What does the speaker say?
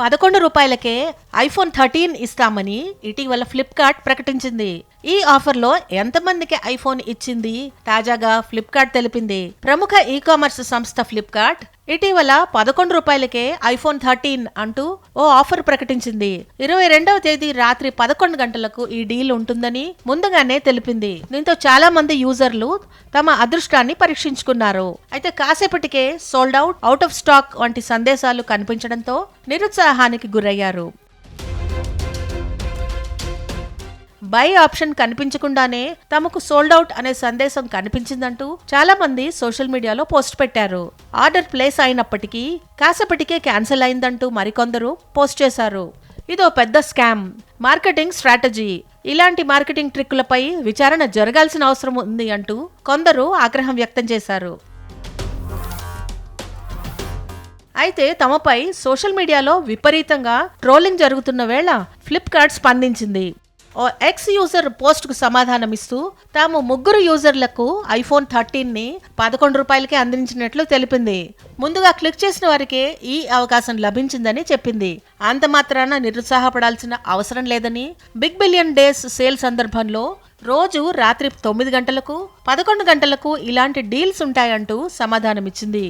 పదకొండు రూపాయలకే iPhone thirteen ఇస్తామని ఇటీవల ఫ్లిప్కార్ట్ ప్రకటించింది. ఈ ఆఫర్లో ఎంతమందికి ఐఫోన్ ఇచ్చింది? తాజాగా ఫ్లిప్కార్ట్ తెలిపింది. ప్రముఖ ఈ కామర్స్ సంస్థ ఫ్లిప్కార్ట్ ఇటీవల పదకొండు రూపాయలకే ఐఫోన్ థర్టీన్ అంటూ ఓ ఆఫర్ ప్రకటించింది. ఇరవై రెండవ తేదీ రాత్రి పదకొండు గంటలకు ఈ డీల్ ఉంటుందని ముందుగానే తెలిపింది. దీంతో చాలా మంది యూజర్లు తమ అదృష్టాన్ని పరీక్షించుకున్నారు. అయితే కాసేపటికే sold out out of stock వంటి సందేశాలు కనిపించడంతో నిరుత్సాహానికి గురయ్యారు. బై ఆప్షన్ కనిపించకుండానే తమకు సోల్డ్ అవుట్ అనే సందేశం కనిపించిందంటూ చాలా మంది సోషల్ మీడియాలో పోస్ట్ పెట్టారు. ఆర్డర్ ప్లేస్ అయినప్పటికీ కాసేపటికే క్యాన్సిల్ అయిందంటూ మరికొందరు పోస్ట్ చేశారు. ఇదో పెద్ద స్కామ్. Marketing strategy. ఇలాంటి మార్కెటింగ్ ట్రిక్కులపై విచారణ జరగాల్సిన అవసరం ఉంది అంటూ కొందరు ఆగ్రహం వ్యక్తం చేశారు. అయితే తమపై సోషల్ మీడియాలో విపరీతంగా ట్రోలింగ్ జరుగుతున్న వేళ ఫ్లిప్కార్ట్ స్పందించింది. ఎక్స్ యూజర్ పోస్ట్కు సమాధానమిస్తూ తాము ముగ్గురు యూజర్లకు ఐఫోన్ థర్టీన్ని పదకొండు రూపాయలకే అందించినట్లు తెలిపింది. ముందుగా క్లిక్ చేసిన వారికే ఈ అవకాశం లభించిందని చెప్పింది. అంత మాత్రాన నిరుత్సాహపడాల్సిన అవసరం లేదని బిగ్ బిలియన్ డేస్ సేల్ సందర్భంలో రోజు రాత్రి తొమ్మిది గంటలకు పదకొండు గంటలకు ఇలాంటి డీల్స్ ఉంటాయంటూ సమాధానమిచ్చింది.